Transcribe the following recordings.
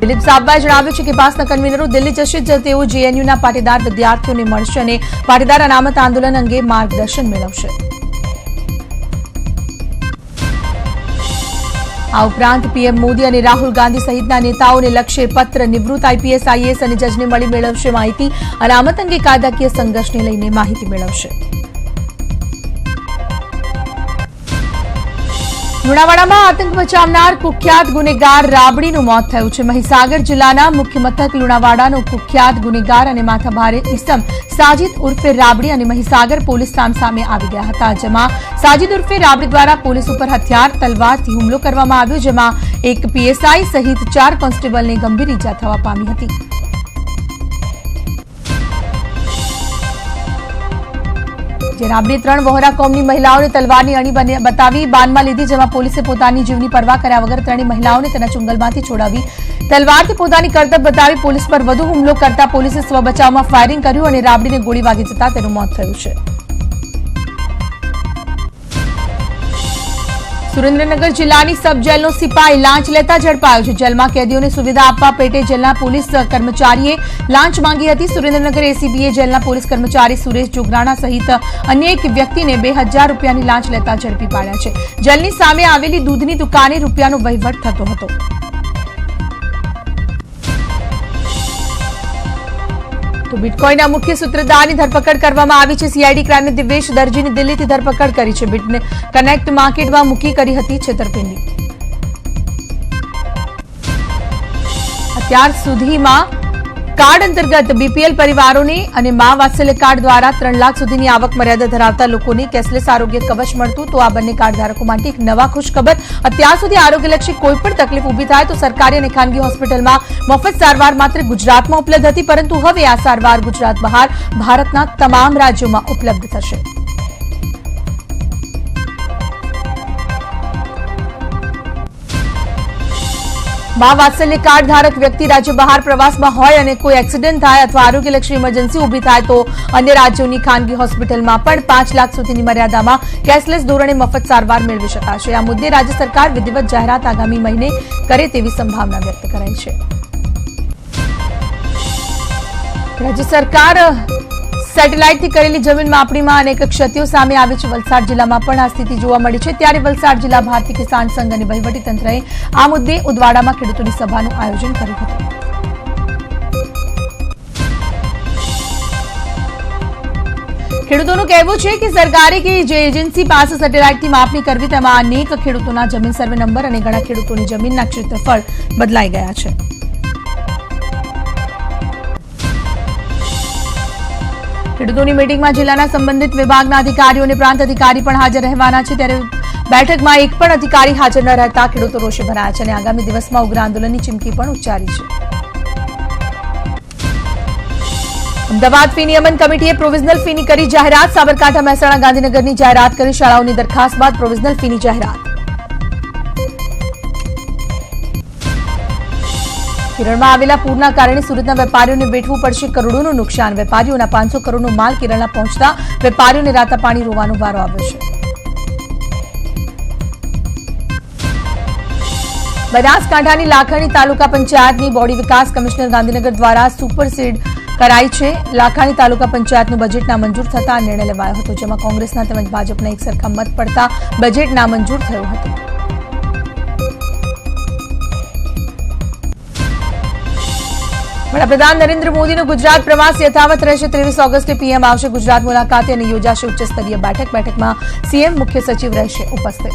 દિલીપ સાબાએ જણાવ્યું છે કે પાસના કન્વીનરો દિલ્હી જશે જ તેઓ જેએનયુના પાટીદાર વિદ્યાર્થીઓને મળશે અને પાટીદાર અનામત આંદોલન અંગે માર્ગદર્શન મેળવશે. આ ઉપરાંત પીએમ મોદી અને રાહુલ ગાંધી સહિતના નેતાઓને લક્ષ્ય પત્ર નિવૃત્ત આઈપીએસ, આઈએએસ અને જજને મળી મેળવશે માહિતી. અનામત અંગે કાયદાકીય સંઘર્ષને લઈને માહિતી મેળવશે. લુણાવાડામાં આતંક મચાવનાર કુખ્યાત ગુનેગાર રાબડીનું મોત થયું છે. મહીસાગર જિલ્લાના મુખ્ય મથક લુણાવાડાનો કુખ્યાત ગુનેગાર અને માથાભારે ઇસમ સાજિદ ઉર્ફે રાબડી અને મહીસાગર પોલીસ સામસામે આવી ગયા હતા, જેમાં સાજિદ ઉર્ફે રાબડી દ્વારા પોલીસ ઉપર હથિયાર, તલવારથી હુમલો કરવામાં આવ્યો, જેમાં એક પીએસઆઈ સહિત ચાર કોન્સ્ટેબલને ગંભીર ઇજા થવા પામી હતી. જે ત્રણ વહોરા કોમની મહિલાઓને તલવારની અણી બતાવી, બાનમાં લીધી જેમાં પોલીસે પોતાની જીવની પરવા કર્યા વગર ત્રણેય મહિલાઓને તેના ચુંગલમાંથી છોડાવી તલવારથી પોતાની કરતબ બતાવી પોલીસ પર વધુ હુમલો કરતા પોલીસે સ્વબચાવમાં ફાયરિંગ કર્યું અને રાબડીને ગોળી વાગી જતા તેનું મોત થયું છે. સુરેન્દ્રનગર જિલ્લાની સબ જેલનો સિપાહી લાંચ લેતા ઝડપાયો છે. જેલમાં કેદીઓને સુવિધા આપવા પેટે જેલના પોલીસ કર્મચારીએ લાંચ માંગી હતી. સુરેન્દ્રનગર એસીબીએ જેલના પોલીસ કર્મચારી સુરેશ જોગરાણા સહિત અન્ય એક વ્યક્તિને બે રૂપિયાની લાંચ લેતા ઝડપી પાડ્યા છે. જેલની સામે આવેલી દૂધની દુકાને રૂપિયાનો વહીવટ થતો હતો. તો બિટકોઈનના મુખ્ય સૂત્રધારની ધરપકડ કરવામાં આવી છે. સીઆઈડી ક્રાઇમે દિવેશ દરજીની દિલ્હીથી ધરપકડ કરી છે. બિટને કનેક્ટ માર્કેટમાં મૂકી કરી હતી છેતરપિંડી. અત્યાર સુધીમાં કાર્ડ અંતર્ગત બીપીએલ પરિવારોને અને મા વાત્સલ્ય કાર્ડ દ્વારા ત્રણ લાખ સુધીની આવક મર્યાદા ધરાવતા લોકોને કેશલેસ આરોગ્ય કવચ મળતું તો આ બંને કાર્ડ ધારકો માટે એક નવા ખુશખબર. અત્યાર સુધી આરોગ્યલક્ષી કોઈ પણ તકલીફ ઊભી થાય તો સરકારી અને ખાનગી હોસ્પિટલમાં મફત સારવાર માત્ર ગુજરાતમાં ઉપલબ્ધ હતી, પરંતુ હવે આ સારવાર ગુજરાત બહાર ભારતના તમામ રાજ્યોમાં ઉપલબ્ધ થશે. મા વાત્સલ્ય કાર્ડ ધારક વ્યક્તિ રાજ્ય બહાર પ્રવાસમાં હોય અને કોઈ એક્સિડન્ટ થાય અથવા આરોગ્યલક્ષી ઇમરજન્સી ઊભી થાય તો અન્ય રાજ્યોની ખાનગી હોસ્પિટલમાં પણ પાંચ લાખ સુધીની મર્યાદામાં કેશલેસ ધોરણે મફત સારવાર મેળવી શકાશે. આ મુદ્દે રાજ્ય સરકાર વિધિવત જાહેરાત આગામી મહિને કરે તેવી સંભાવના વ્યક્ત કરાઈ છે. રાજ્ય સરકાર સેટેલાઇટથી કરેલી જમીન માપણીમાં અનેક ક્ષતિઓ સામે આવી છે. વલસાડ જિલ્લામાં પણ આ સ્થિતિ જોવા મળી છે. ત્યારે વલસાડ જિલ્લા ભારતીય કિસાન સંઘ અને વહીવટીતંત્રએ આ મુદ્દે ઉદવાડામાં ખેડૂતોની સભાનું આયોજન કર્યું હતું. ખેડૂતોનું કહેવું છે કે સરકારે કે જે એજન્સી પાસે સેટેલાઇટથી માપણી કરવી તેમાં અનેક ખેડૂતોના જમીન સર્વે નંબર અને ઘણા ખેડૂતોની જમીનના ક્ષેત્રફળ બદલાઈ ગયા છે. ખેડૂતોની મીટિંગમાં જિલ્લાના સંબંધિત વિભાગના અધિકારીઓ અને પ્રાંત અધિકારી પણ હાજર રહેવાના છે. ત્યારે બેઠકમાં એક પણ અધિકારી હાજર ન રહેતા ખેડૂતો રોષે ભરાયા છે અને આગામી દિવસમાં ઉગ્ર આંદોલનની ચીમકી પણ ઉચ્ચારી છે. અમદાવાદ ફી નિયમન કમિટીએ પ્રોવિઝનલ ફીની કરી જાહેરાત. સાબરકાંઠા, મહેસાણા, ગાંધીનગરની જાહેરાત કરી. શાળાઓની દરખાસ્ત બાદ પ્રોવિઝનલ ફીની જાહેરાત. કેરળમાં આવેલા પૂરના કારણે સુરતના વેપારીઓને વેઠવું પડશે કરોડોનું નુકસાન. વેપારીઓના પાંચસો કરોડનો માલ કેરળના પહોંચતા વેપારીઓને રાતા પાણી રોવાનો વારો આવ્યો છે. બનાસકાંઠાની લાખણી તાલુકા પંચાયતની બોડી વિકાસ કમિશનર ગાંધીનગર દ્વારા સુપર સીડ કરાઈ છે. લાખાણી તાલુકા પંચાયતનું બજેટ નામંજૂર થતા નિર્ણય લેવાયો હતો, જેમાં કોંગ્રેસના તેમજ ભાજપના એક સરખા મત પડતા બજેટ નામંજૂર થયું હતું. વડાપ્રધાન નરેન્દ્ર મોદીનો ગુજરાત પ્રવાસ યથાવત રહેશે. ત્રેવીસ ઓગસ્ટે પીએમ આવશે ગુજરાત મુલાકાતે અને યોજાશે ઉચ્ચસ્તરીય બેઠક. બેઠકમાં સીએમ મુખ્ય સચિવ રહેશે ઉપસ્થિત.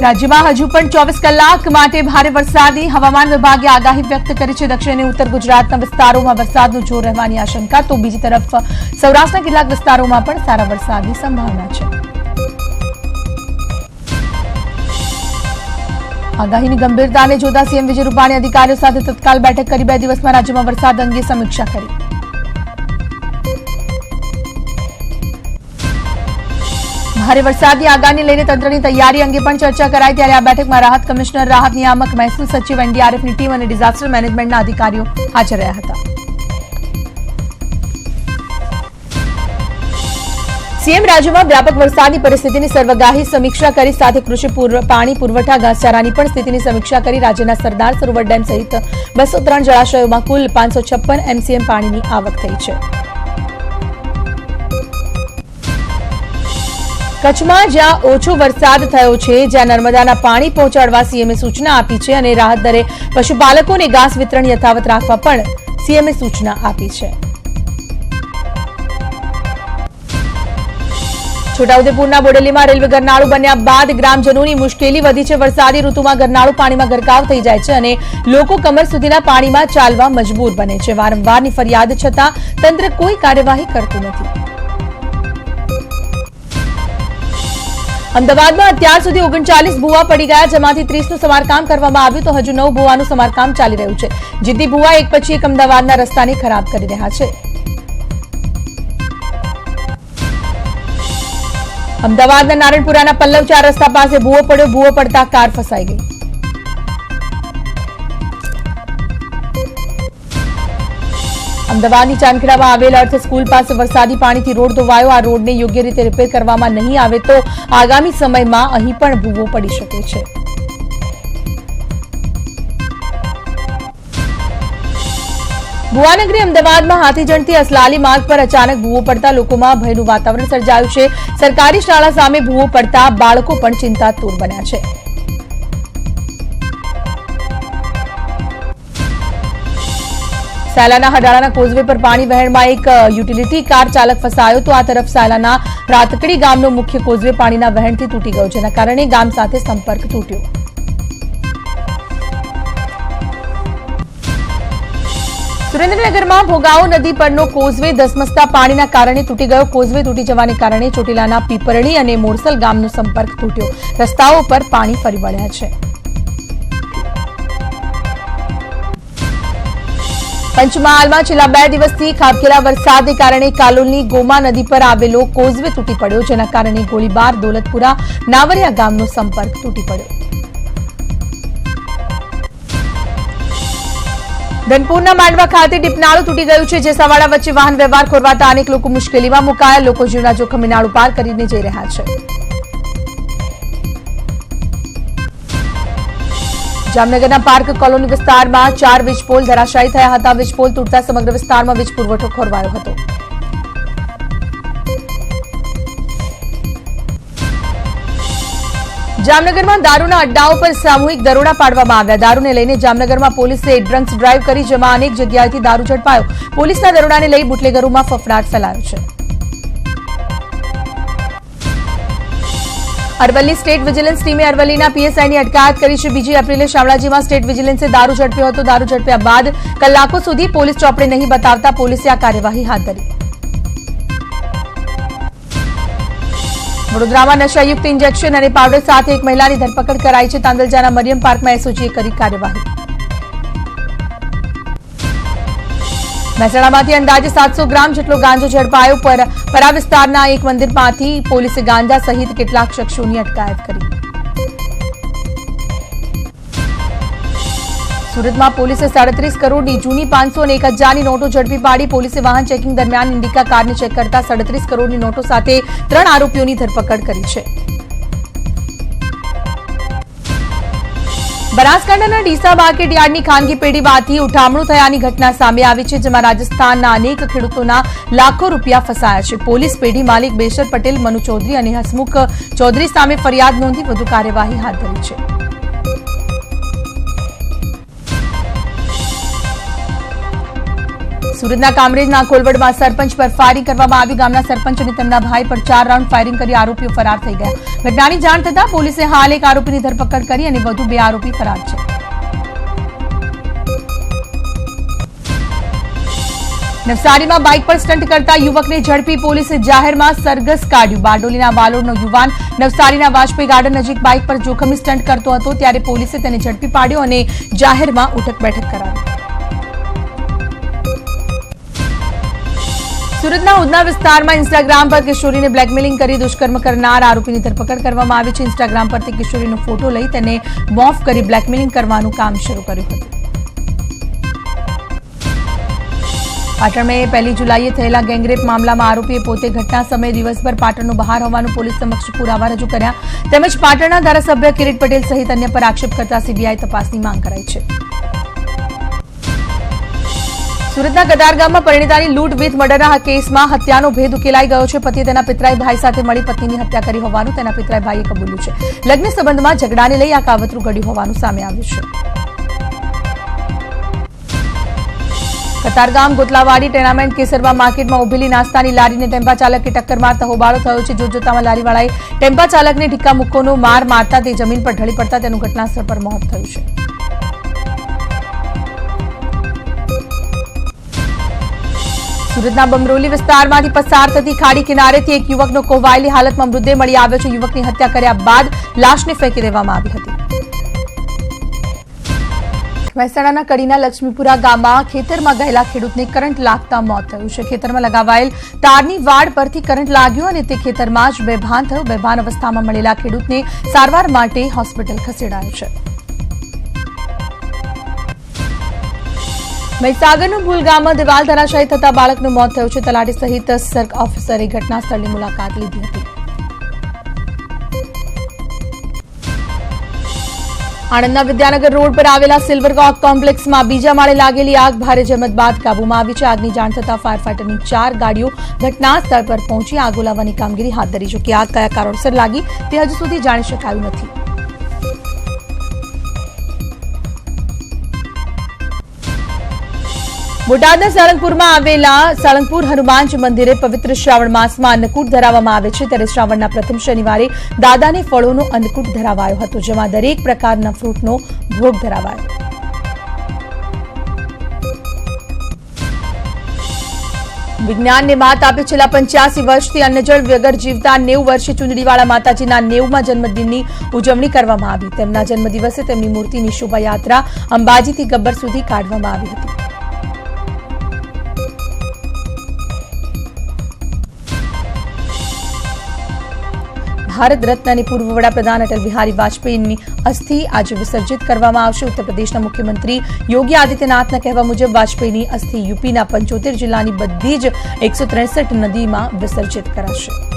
રાજ્યમાં હજુ પણ ચોવીસ કલાક માટે ભારે વરસાદની હવામાન વિભાગે આગાહી વ્યક્ત કરી છે. દક્ષિણ અને ઉત્તર ગુજરાતના વિસ્તારોમાં વરસાદનું જોર રહેવાની આશંકા. તો બીજી તરફ સૌરાષ્ટ્રના કેટલાક વિસ્તારોમાં પણ સારા વરસાદની સંભાવના છે. આગાહીની ગંભીરતાને જોતા સીએમ વિજય રૂપાણી અધિકારીઓ સાથે તત્કાલ બેઠક કરી બે દિવસમાં રાજ્યમાં વરસાદ અંગે સમીક્ષા કરી. ભારે વરસાદની આગાહી લઈને તંત્રની તૈયારી અંગે પણ ચર્ચા કરાઈ, ત્યારે આ બેઠકમાં રાહત કમિશનર, રાહત નિયામક, મહેસૂલ સચિવ, એનડીઆરએફની ટીમ અને ડિઝાસ્ટર મેનેજમેન્ટના અધિકારીઓ હાજર રહ્યા હતા. સીએમ રાજ્યમાં વ્યાપક વરસાદની પરિસ્થિતિની સર્વગાહી સમીક્ષા કરી સાથે કૃષિ પાણી, પુરવઠા, ઘાસચારાની પણ સ્થિતિની સમીક્ષા કરી રાજ્યના સરદાર સરોવર ડેમ સહિત બસો ત્રણ જળાશયોમાં કુલ પાંચસો એમસીએમ પાણીની આવક થઈ છે. કચ્છમાં જ્યાં ઓછો વરસાદ થયો છે, જ્યાં નર્મદાના પાણી પહોંચાડવા સીએમએ સૂચના આપી છે અને રાહત દરે પશુપાલકોને ઘાસ વિતરણ યથાવત રાખવા પણ સીએમએ સૂચના આપી છે. છોટાઉદેપુરના બોડેલીમાં રેલવે ગરનાળું બન્યા બાદ ગ્રામજનોની મુશ્કેલી વધી છે. વરસાદી ઋતુમાં ગરનાળું પાણીમાં ગરકાવ થઈ જાય છે અને લોકો કમર સુધીના પાણીમાં ચાલવા મજબૂર બને છે. વારંવારની ફરિયાદ છતાં તંત્ર કોઈ કાર્યવાહી કરતું નથી. અમદાવાદમાં અત્યાર સુધી ઓગણચાલીસ ભૂવા પડી ગયા, જેમાંથી ત્રીસનું સમારકામ કરવામાં આવ્યું તો હજુ નવ ભૂવાનું સમારકામ ચાલી રહ્યું છે. જીતી ભૂવા એક પછી એક અમદાવાદના રસ્તાને ખરાબ કરી રહ્યા છે. અમદાવાદના નારણપુરાના પલ્લવ ચાર રસ્તા પાસે ભૂવો પડ્યો, ભૂવો પડતા કાર ફસાઈ ગઈ. અમદાવાદની ચાંદખેડામાં આવેલ અર્થ સ્કૂલ પાસે વરસાદી પાણીથી રોડ ધોવાયો. આ રોડને યોગ્ય રીતે રિપેર કરવામાં નહીં આવે તો આગામી સમયમાં અહીં પણ ભૂવો પડી શકે છે. ભુવાનગરી અમદાવાદમાં હાથીજણથી અસલાલી માર્ગ પર અચાનક ભૂવો પડતા લોકોમાં ભયનું વાતાવરણ સર્જાયું છે. સરકારી શાળા સામે ભૂવો પડતા બાળકો પણ ચિંતાતુર બન્યા છે. સાયલાના હડાળાના કોઝવે પર પાણી વહેણમાં એક યુટીલીટી કાર ચાલક ફસાયો તો આ તરફ સાયલાના રાતકડી ગામનો મુખ્ય કોઝવે પાણીના વહેણથી તૂટી ગયો, જેના કારણે ગામ સાથે સંપર્ક તૂટ્યો. સુરેન્દ્રનગરમાં ભોગાવો નદી પરનો કોઝવે ધસમસતા પાણીના કારણે તૂટી ગયો કોઝવે. તૂટી જવાને કારણે ચોટીલાના પીપરણી અને મોરસલ ગામનો સંપર્ક તૂટ્યો. રસ્તાઓ પર પાણી ફરી વળ્યા છે. પંચમહાલમાં છેલ્લા બે દિવસથી ખાબકેલા વરસાદને કારણે કાલોલની ગોમા નદી પર આવેલો કોઝવે તૂટી પડ્યો, જેના કારણે ગોળીબાર દોલતપુરા નાવરિયા ગામનો સંપર્ક તૂટી પડ્યો. ધનપુરના માંડવા ખાતે ટીપનાળું તૂટી ગયું છે જે સવાડા વચ્ચે વાહન વ્યવહાર ખોરવાતા અનેક લોકો મુશ્કેલીમાં મુકાયા. લોકો જીવના જોખમે નાળું પાર કરીને જઈ રહ્યા છે. જામનગરના પાર્ક કોલોની વિસ્તારમાં ચાર વીજપોલ ધરાશાયી થયા હતા. વીજપોલ તૂટતા સમગ્ર વિસ્તારમાં વીજ પુરવઠો ખોરવાયો હતો. જામનગરમાં દારૂના અડ્ડાઓ પર સામૂહિક દરોડા પાડવામાં આવ્યા. દારૂને લઈને જામનગરમાં પોલીસે ડ્રંક્સ ડ્રાઈવ કરી, જેમાં અનેક જગ્યાએથી દારૂ ઝડપાયો. પોલીસના દરોડાને લઈ બુટલેગરોમાં ફફડાટ ફેલાયો છે. અરવલ્લી સ્ટેટ વિજિલન્સ ટીમે અરવલ્લીના પીએસઆઈની અટકાયત કરી છે. બીજી એપ્રિલે શામળાજીમાં સ્ટેટ વિજિલન્સે દારૂ ઝડપ્યો હતો. દારૂ ઝડપ્યા બાદ કલાકો સુધી પોલીસ ચોપડે નહીં બતાવતા પોલીસે આ કાર્યવાહી હાથ ધરી. વડોદરામાં નશાયુક્ત ઇન્જેક્શન અને પાવડર સાથે એક મહિલાની ધરપકડ કરાઈ છે. તાંદલજાના મરિયમ પાર્કમાં એસઓજીએ કરી કાર્યવાહી. મહેસાણામાંથી અંદાજે સાતસો ગ્રામ જેટલો ગાંજો ઝડપાયો, પર પરા વિસ્તારના એક મંદિરમાંથી પોલીસે ગાંજા સહિત કેટલાક શખ્સોની અટકાયત કરી. સુરતમાં પોલીસે સાડત્રીસ કરોડની જૂની પાંચસો અને એક હજારની નોટો ઝડપી પાડી. પોલીસે વાહન ચેકિંગ દરમિયાન ઇન્ડિકા કારને ચેક કરતા સાડત્રીસ કરોડની નોટો સાથે ત્રણ આરોપીઓની ધરપકડ કરી છે. બનાસકાંઠાના ડીસા માર્કેટ યાર્ડની ખાનગી પેઢીમાંથી ઉઠામણું થયાની ઘટના સામે આવી છે, જેમાં રાજસ્થાનના અનેક ખેડૂતોના લાખો રૂપિયા ફસાયા છે. પોલીસ પેઢી માલિક બેશર પટેલ, મનુ ચૌધરી અને હસમુખ ચૌધરી સામે ફરિયાદ નોંધી વધુ કાર્યવાહી હાથ ધરી છે. સુરતના કામરેજના કોલવડમાં સરપંચ પર ફાયરિંગ કરવામાં આવી. ગામના સરપંચ અને તેમના ભાઈ પર ચાર રાઉન્ડ ફાયરિંગ કરી આરોપીઓ ફરાર થઈ ગયા. ઘટનાની જાણ થતાં પોલીસે હાલ એક આરોપીની ધરપકડ કરી અને વધુ બે આરોપી ફરાર છે. નવસારીમાં બાઇક પર સ્ટન્ટ કરતા યુવકને ઝડપી પોલીસે જાહેરમાં સરઘસ કાઢ્યું. બારડોલીના વાલોડનો યુવાન નવસારીના વાજપેયી ગાર્ડન નજીક બાઇક પર જોખમી સ્ટન્ટ કરતો હતો, ત્યારે પોલીસે તેને ઝડપી પાડ્યો અને જાહેરમાં ઉઠક બેઠક કરાવી. સુરતના ઉધના વિસ્તારમાં ઇન્સ્ટાગ્રામ પર કિશોરીને બ્લેકમેલિંગ કરી દુષ્કર્મ કરનાર આરોપીની ધરપકડ કરવામાં આવી છે. ઇન્સ્ટાગ્રામ પરથી કિશોરીનો ફોટો લઈ તેને મોફ કરી બ્લેકમેલિંગ કરવાનું કામ શરૂ કર્યું હતું. પાટણમાં પહેલી જુલાઈએ થયેલા ગેંગરેપ મામલામાં આરોપીએ પોતે ઘટના સમયે દિવસભર પાટણનો બહાર હોવાનું પોલીસ સમક્ષ પુરાવા રજૂ કર્યા. તેમજ પાટણના ધારાસભ્ય કિરીટ પટેલ સહિત અન્ય પર આક્ષેપ કરતા સીબીઆઈ તપાસની માંગ કરાઈ છે. સુરતના કતારગામમાં પરિણીતાની લૂંટ વિથ મર્ડરના કેસમાં હત્યાનો ભેદ ઉકેલાઈ ગયો છે. પતિએ તેના પિતરાઈ ભાઈ સાથે મળી પત્નીની હત્યા કરી હોવાનું તેના પિતરાઈ ભાઈએ કબૂલ્યું છે. લગ્ન સંબંધમાં ઝઘડાને લઈ આ કાવતરું ઘડ્યું હોવાનું સામે આવ્યું છે. કતારગામ ગોતલાવાડી ટેનામેન્ટ કેસરવા માર્કેટમાં ઉભેલી નાસ્તાની લારીને ટેમ્પા ચાલકે ટક્કર મારતા હોબાળો થયો છે. જોતજોતામાં લારીવાળાએ ટેમ્પા ચાલકને ઢીક્કા મુક્કોનો માર મારતા તે જમીન પર ઢળી પડતા તેનું ઘટનાસ્થળ પર મોત થયું છે. સુરતના બમરોલી વિસ્તારમાંથી પસાર થતી ખાડી કિનારેથી એક યુવકનો કોવાયેલી હાલતમાં મૃતદેહ મળી આવ્યો છે. યુવકની હત્યા કર્યા બાદ લાશને ફેંકી દેવામાં આવી હતી. મહેસાણાના કડીના લક્ષ્મીપુરા ગામમાં ખેતરમાં ગયેલા ખેડૂતને કરંટ લાગતા મોત થયું છે. ખેતરમાં લગાવાયેલ તારની વાડ પરથી કરંટ લાગ્યો અને તે ખેતરમાં જ બેભાન થયો. બેભાન અવસ્થામાં મળેલા ખેડૂતને સારવાર માટે હોસ્પિટલ ખસેડાયો છે. મહીસાગરનું ભૂલ ગામમાં દિવાલ ધરાશાયી થતા બાળકનું મોત થયું છે. તલાટી સહિત સર્ક ઓફિસરે ઘટના મુલાકાત લીધી હતી. આણંદના વિદ્યાનગર રોડ પર આવેલા સિલ્વર કોક કોમ્પ્લેક્સમાં બીજા માળે લાગેલી આગ, ભારે જહેમત બાદ કાબુમાં આવી છે. આગની જાણ થતાં ફાયર ફાઈટરની ચાર ગાડીઓ ઘટના સ્થળ પર પહોંચી આગ ઓલાવવાની કામગીરી હાથ ધરી છે કે આગ કયા કારણોસર લાગી તે હજુ સુધી જાણી શકાયું નથી. બોટાદના સાળંગપુરમાં આવેલા સાળંગપુર હનુમાનજી મંદિરે પવિત્ર શ્રાવણ માસમાં અન્નકૂટ ધરાવવામાં આવે છે. ત્યારે શ્રાવણના પ્રથમ શનિવારે દાદાને ફળોનો અન્નકૂટ ધરાવાયો હતો, જેમાં દરેક પ્રકારના ફ્રૂટનો ભોગ ધરાવાયો. વિજ્ઞાનને માત આપી છેલ્લા પંચ્યાસી વર્ષથી અન્નજળ વગર જીવતા નેવું વર્ષે ચુંદડીવાળા માતાજીના નેવમાં જન્મદિનની ઉજવણી કરવામાં આવી. તેમના જન્મદિવસે તેમની મૂર્તિની શોભાયાત્રા અંબાજીથી ગબ્બર સુધી કાઢવામાં આવી હતી. ભારત રત્ન અને પૂર્વ વડાપ્રધાન અટલ બિહારી વાજપેયીની અસ્થિ આજે વિસર્જિત કરવામાં આવશે. ઉત્તર પ્રદેશના મુખ્યમંત્રી યોગી આદિત્યનાથના કહેવા મુજબ વાજપેયીની અસ્થિ યુપીના પંચોતેર જિલ્લાની બધી જ એકસો નદીમાં વિસર્જિત કરાશે.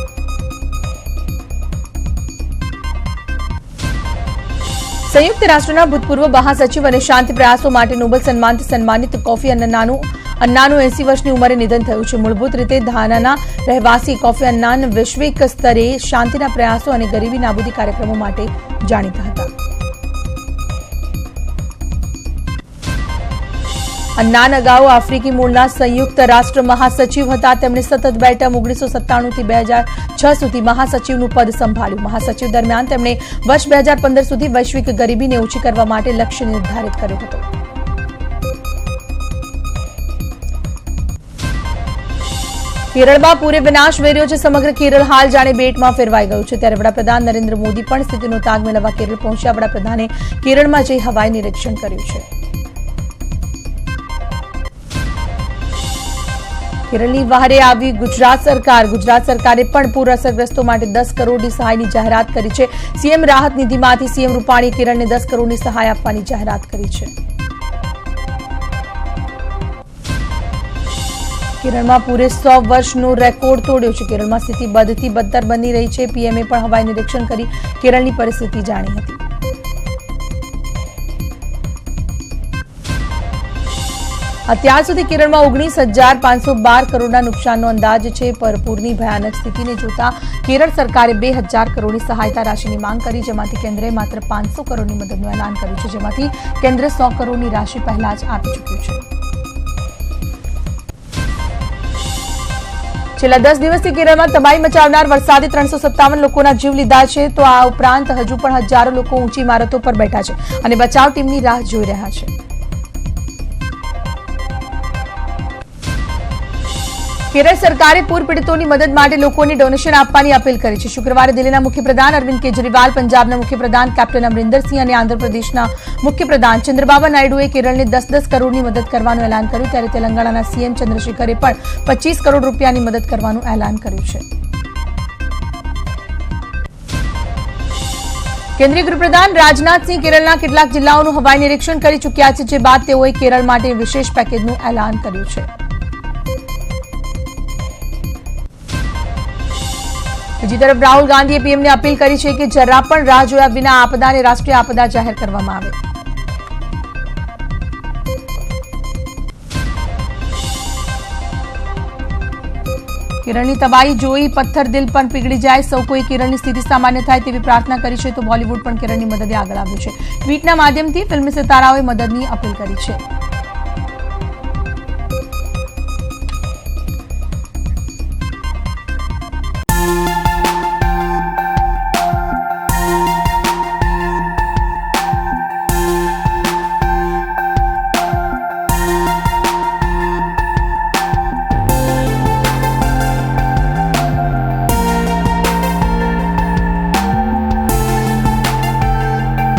સંયુક્ત રાષ્ટ્રના ભૂતપૂર્વ મહાસચિવ અને શાંતિ પ્રયાસો માટે નોબેલ સન્માનથી સન્માનિત કોફી અન્નાનું અન્નાનું એસી વર્ષની ઉંમરે નિધન થયું છે. મૂળભૂત રીતે ધાનાના રહેવાસી કોફી અન્નાન વૈશ્વિક સ્તરે શાંતિના પ્રયાસો અને ગરીબી નાબૂદી કાર્યક્રમો માટે જાણીતા હતા. અન્નાન અગાઉ આફ્રિકી મૂળના સંયુક્ત રાષ્ટ્ર મહાસચિવ હતા. તેમણે સતત બે ટર્મ ઓગણીસો સત્તાણુંથી બે હજાર છ સુધી મહાસચિવનું પદ સંભાળ્યું. મહાસચિવ દરમિયાન તેમણે વર્ષ બે હજાર પંદર સુધી વૈશ્વિક ગરીબીને ઓછી કરવા માટે લક્ષ્ય નિર્ધારિત કર્યું હતું. કેરળમાં પૂરે વિનાશ વેર્યો છે. સમગ્ર કેરળ હાલ જાણે બેટમાં ફેરવાઈ ગયું છે. ત્યારે વડાપ્રધાન નરેન્દ્ર મોદી પણ સ્થિતિનો તાગ મેળવવા કેરળ પહોંચ્યા. વડાપ્રધાને કેરળમાં જઈ હવાઈ નિરીક્ષણ કર્યું છે. કેરળની વહારે આવી ગુજરાત સરકાર. ગુજરાત સરકારે પણ પૂર અસરગ્રસ્તો માટે દસ કરોડની સહાયની જાહેરાત કરી છે. સીએમ રાહત નિધિમાંથી સીએમ રૂપાણીએ કેરળને દસ કરોડની સહાય આપવાની જાહેરાત કરી છે. કેરળમાં પૂરે સો વર્ષનો રેકોર્ડ તોડ્યો છે. કેરળમાં સ્થિતિ બદથી બદતર બની રહી છે. પીએમએ પણ હવાઈ નિરીક્ષણ કરી કેરળની પરિસ્થિતિ જાણી હતી. અત્યાર સુધી કેરળમાં ઓગણીસ હજાર પાંચસો બાર કરોડના નુકસાનનો અંદાજ છે. પર પૂરની ભયાનક સ્થિતિને જોતા કેરળ સરકારે બે હજાર કરોડની સહાયતા રાશિની માંગ કરી, જેમાંથી કેન્દ્રએ માત્ર પાંચસો કરોડની મદદનું એલાન કર્યું છે, જેમાંથી કેન્દ્ર સો કરોડની રાશિ પહેલા જ આપી ચૂક્યું છે. છેલ્લા દસ દિવસથી કેરળમાં તબાહી મચાવનાર વરસાદે ત્રણસો સત્તાવન લોકોના જીવ લીધા છે. તો આ ઉપરાંત હજુ પણ હજારો લોકો ઊંચી ઇમારતો પર બેઠા છે અને બચાવ ટીમની રાહ જોઈ રહ્યા છે. કેરળ સરકારે પૂર પીડિતોની મદદ માટે લોકોને ડોનેશન આપવાની અપીલ કરી છે. શુક્રવારે દિલ્હીના મુખ્યપ્રધાન અરવિંદ કેજરીવાલ, પંજાબના મુખ્યપ્રધાન કેપ્ટન અમરિંદરસિંહ અને આંધ્રપ્રદેશના મુખ્યપ્રધાન ચંદ્રબાબા નાયડુએ કેરળને દસ દસ કરોડની મદદ કરવાનું એલાન કર્યું. ત્યારે તેલંગાણાના સીએમ ચંદ્રશેખરે પણ પચીસ કરોડ રૂપિયાની મદદ કરવાનું એલાન કર્યું છે. કેન્દ્રીય ગૃહપ્રધાન રાજનાથસિંહ કેરળના કેટલાક જિલ્લાઓનું હવાઈ નિરીક્ષણ કરી ચૂક્યા છે, જે બાદ તેઓએ કેરળ માટે વિશેષ પેકેજનું એલાન કર્યું છે. બીજી તરફ રાહુલ ગાંધીએ પીએમને અપીલ કરી છે કે જરા પણ રાહ જોયા વિના આપદાને રાષ્ટ્રીય આપદા જાહેર કરવામાં આવે. કિરણની તબાહી જોઈ પથ્થર દિલ પણ પીગળી જાય. સૌ કોઈ કિરણની સ્થિતિ સામાન્ય થાય તેવી પ્રાર્થના કરી છે તો બોલિવૂડ પણ કિરણની મદદે આગળ આવ્યું છે. ટ્વીટના માધ્યમથી ફિલ્મ સિતારાઓએ મદદની અપીલ કરી છે.